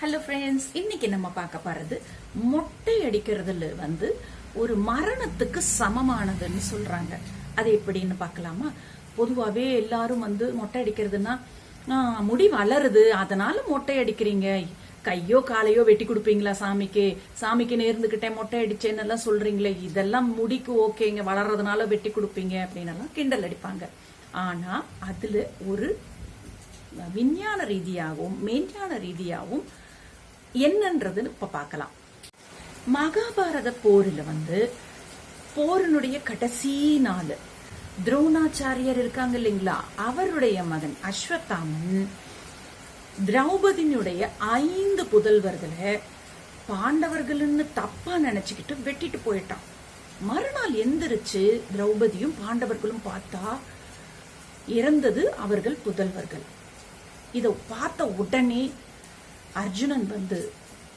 Hello friends இன்னைக்கு நம்ம பார்க்க போறது மொட்டை அடிக்கிறதுல வந்து ஒரு மரணத்துக்கு சமமானதுன்னு சொல்றாங்க. அது எப்படின்னு பார்க்கலாமா? பொதுவாகவே எல்லாரும் வந்து மொட்டை அடிக்கிறதுனா முடி வளருது. அதனால மொட்டை அடிக்கிறீங்க. கையோ காலையோ வெட்டி கொடுப்பீங்களா சாமிக்கு? சாமிக்கு நேர்ந்துகிட்டே மொட்டை அடிச்சேன்னு எல்லாம் சொல்றீங்களே. இதெல்லாம் முடிக்கு ஓகேங்க. வளர்றதுனால வெட்டி கொடுப்பீங்க. அப்படின்னு எல்லாம் கிண்டல் அடிப்பாங்க. ஆனா அதுல ஒரு விஞ்ஞான ரீதியாகவும் மெய்ஞான ரீதியாகவும் என்னன்றது இப்ப பார்க்கலாம். மகாபாரத போரில் வந்து போரினுடைய கடைசி நாள். துரோணாச்சாரியர் இருக்காங்க இல்லைங்களா? அவருடைய மகன் அஸ்வத்தாமன் திரௌபதியினுடைய ஐந்து புதல்வர்களை பாண்டவர்கள்னு தப்பா நினைச்சுக்கிட்டு வெட்டிட்டு போயிட்டான். மறுநாள் எந்திரிச்சு திரௌபதியும் பாண்டவர்களும் பார்த்தா இறந்தது அவர்கள் புதல்வர்கள். இதை பார்த்த உடனே அர்ஜுனன் வந்து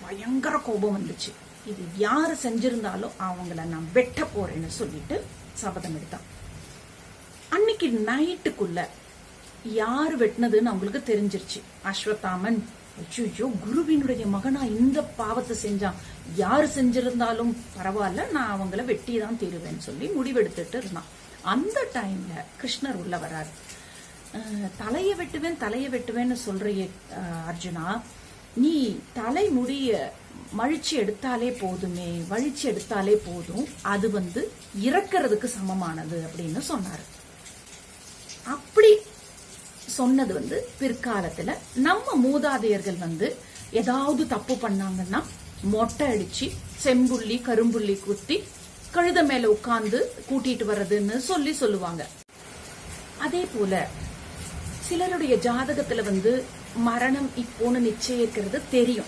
பயங்கர கோபம் வந்துச்சு. இது யாரு செஞ்சிருந்தாலும் அவங்கள நான் வெட்ட போறேன்னு சொல்லிட்டு சபதம் எடுத்தான். அன்னைக்கு நைட்டுக்குள்ள யார் வெட்டினதுன்னு அவங்களுக்கு தெரிஞ்சிருச்சு. அஸ்வத்தாமன் ஐயோ குருவினுடைய மகனா இந்த பாவத்தை செஞ்சான். யார் செஞ்சிருந்தாலும் பரவாயில்ல நான் அவங்கள வெட்டி தான் தீருவேன்னு சொல்லி முடிவெடுத்துட்டு இருந்தான். அந்த டைம்ல கிருஷ்ணர் உள்ள வராரு தலையை வெட்டுவேன் தலையை வெட்டுவேன்னு சொல்றிய அர்ஜுனா. நீ தலைமுடிய மழிச்சு எடுத்தாலே போதுமே வழிச்சு எடுத்தாலே போதும். அது வந்து இறக்கிறதுக்கு சமமானது அப்படின்னு சொன்னாரு. அப்படி சொன்னது வந்து பிற்காலத்துல நம்ம மூதாதையர்கள் வந்து ஏதாவது தப்பு பண்ணாங்கன்னா மொட்டை அடிச்சு செம்புள்ளி கரும்புள்ளி குத்தி கழுத மேல உட்கார்ந்து கூட்டிட்டு வர்றதுன்னு சொல்லி சொல்லுவாங்க. அதே போல சிலருடைய ஜாதகத்துல வந்து மரணம் இப்போன்னு நிச்சயிக்கிறது தெரியும்.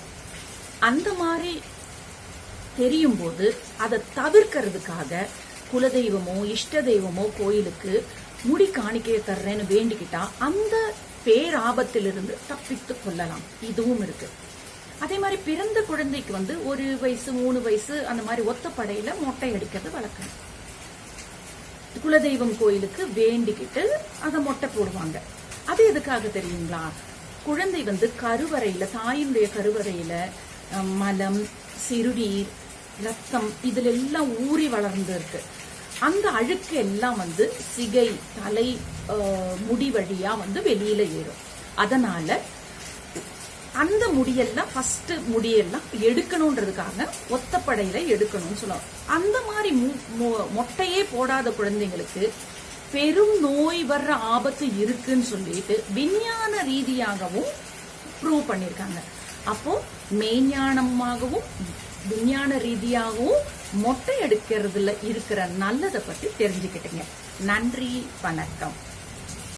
அந்த மாதிரி தெரியும் போது அதை தவிர்க்கிறதுக்காக குலதெய்வமோ இஷ்ட தெய்வமோ கோயிலுக்கு முடி காணிக்கையை தர்றேன்னு வேண்டிக்கிட்டா அந்த பேராபத்திலிருந்து தப்பித்து கொள்ளலாம். இதுவும் இருக்கு. அதே மாதிரி பிறந்த குழந்தைக்கு வந்து ஒரு வயசு மூணு வயசு அந்த மாதிரி ஒத்த படையில மொட்டை அடிக்கிறது வழக்கம். குலதெய்வம் கோயிலுக்கு வேண்டிக்கிட்டு அதை மொட்டை போடுவாங்க. அது எதுக்காக தெரியுங்களா? குழந்தை வந்து கருவறையில தாயினுடைய கருவறையில மலம் சிறுநீர் ரத்தம் இதுல எல்லாம் ஊறி வளர்ந்து இருக்கு அந்த அழுக்கு எல்லாம் வந்து சிகை தலை முடி வழியா வந்து வெளியில ஏறும். அதனால அந்த முடியெல்லாம் ஃபர்ஸ்ட் முடியெல்லாம் எடுக்கணுன்றதுக்காக ஒத்தப்படையில எடுக்கணும்னு சொல்லுவாங்க. அந்த மாதிரி மு- மொட்டையே போடாத குழந்தைங்களுக்கு பெரும் நோய் வர்ற ஆபத்து இருக்குன்னு சொல்லிட்டு விஞ்ஞான ரீதியாகவும் ப்ரூவ் பண்ணியிருக்காங்க. அப்போ மெய்ஞானமாகவும் விஞ்ஞான ரீதியாகவும் மொட்டை எடுக்கிறதுல இருக்கிற நல்லதை பற்றி தெரிஞ்சுக்கிட்டீங்க. நன்றி வணக்கம்.